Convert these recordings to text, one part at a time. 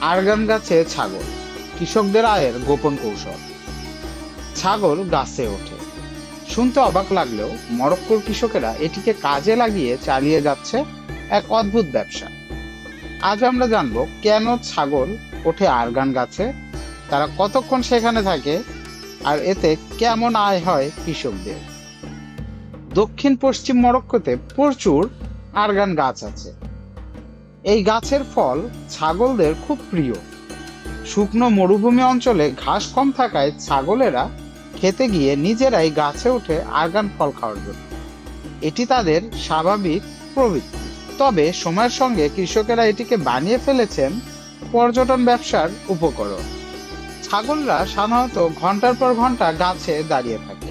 আরগান গাছে ছাগল, কৃষকদের আয়ের গোপন কৌশল। ছাগল গাছে ওঠে। শুনতে অবাক লাগলেও মরক্কোর কৃষকেরা এটিকে কাজে লাগিয়ে চালিয়ে যাচ্ছে এক অদ্ভুত ব্যবসা। আজ আমরা জানব কেন ছাগল ওঠে আরগান গাছে, তারা কতক্ষণ সেখানে থাকে, আর এতে কেমন আয় হয় কৃষকদের। দক্ষিণ পশ্চিম মরক্কোতে প্রচুর আরগান গাছ আছে। এই গাছের ফল ছাগলদের খুব প্রিয়। শুকনো মরুভূমি অঞ্চলে ঘাস কম থাকায় ছাগলেরা খেতে গিয়ে নিজেরাই গাছে উঠে আরগান ফল খাওয়ার জন্য। এটি তাদের স্বাভাবিক প্রবৃত্তি। তবে সময়ের সঙ্গে কৃষকেরা এটিকে বানিয়ে ফেলেছেন পর্যটন ব্যবসার উপকরণ। ছাগলরা সাধারণত ঘণ্টার পর ঘণ্টা গাছে দাঁড়িয়ে থাকে।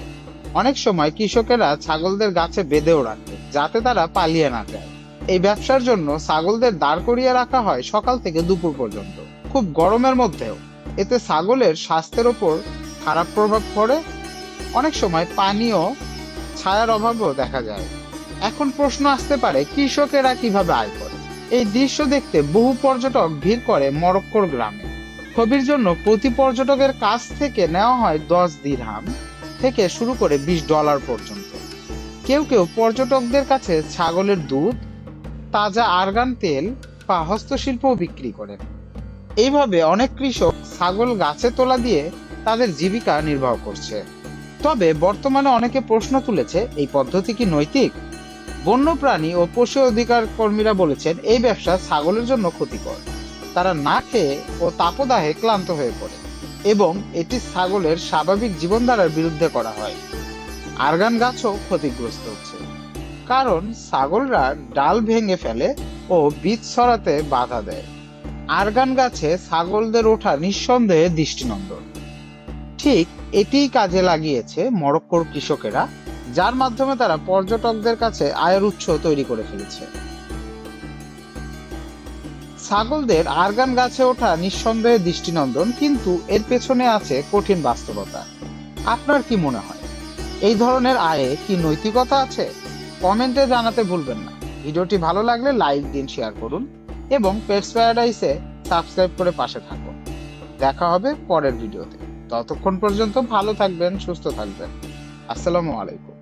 অনেক সময় কৃষকেরা ছাগলদের গাছে বেঁধেও রাখে, যাতে তারা পালিয়ে না যায়। এই ব্যবসার জন্য ছাগলদের দাঁড় করিয়ে রাখা হয় সকাল থেকে দুপুর পর্যন্ত। খুব গরমের মধ্যেও। এতে ছাগলের স্বাস্থ্যের ওপর খারাপ প্রভাব পড়ে। অনেক সময় পানীয়, ছায়ার অভাবও দেখা যায়। এখন প্রশ্ন আসতে পারে, কৃষকেরা কীভাবে আয় করে? এই দৃশ্য দেখতে বহু পর্যটক ভিড় করে মরক্কোর গ্রামে। ছবির জন্য প্রতি পর্যটকের কাছ থেকে নেওয়া হয় দশ দিরহাম থেকে শুরু করে বিশ ডলার পর্যন্ত। কেউ কেউ পর্যটকদের কাছে ছাগলের দুধ তাজা আরগান তেল বা হস্তশিল্পও বিক্রি করেন এইভাবে অনেক কৃষক ছাগল গাছে তোলা দিয়ে তাদের জীবিকা নির্বাহ করছে। তবে বর্তমানে অনেকে প্রশ্ন তুলেছে, এই পদ্ধতি কি নৈতিক? বন্যপ্রাণী ও পশু অধিকার কর্মীরা বলেছেন, এই ব্যবসা ছাগলের জন্য ক্ষতিকর। তারা না খেয়ে ও তাপদাহে ক্লান্ত হয়ে পড়ে এবং এটি ছাগলের স্বাভাবিক জীবনধারার বিরুদ্ধে করা হয়। আরগান গাছও ক্ষতিগ্রস্ত হচ্ছে। কারণ ছাগলরা ডাল ভেঙে ফেলে ও বীজ ছড়াতে বাধা দেয়। আরগান গাছে ছাগলদের ওঠা নিঃসন্দেহে দৃষ্টিনন্দন। ঠিক এটিই কাজে লাগিয়েছে মরক্কোর কৃষকেরা, যার মাধ্যমে তারা পর্যটকদের কাছে আয়ের উৎস তৈরি করে ফেলেছে। ছাগলদের আরগান গাছে ওঠা নিঃসন্দেহে দৃষ্টিনন্দন, কিন্তু এর পেছনে আছে কঠিন বাস্তবতা। আপনার কি মনে হয়? এই ধরনের আয়ে কি নৈতিকতা আছে? কমেন্টে জানাতে ভুলবেন না। ভিডিওটি ভালো লাগলে লাইক দিন শেয়ার করুন এবং পেটস প্যারাডাইসে সাবস্ক্রাইব করে পাশে থাকুন। দেখা হবে পরের ভিডিওতে। ততক্ষণ পর্যন্ত ভালো থাকবেন, সুস্থ থাকবেন। আসসালামু আলাইকুম।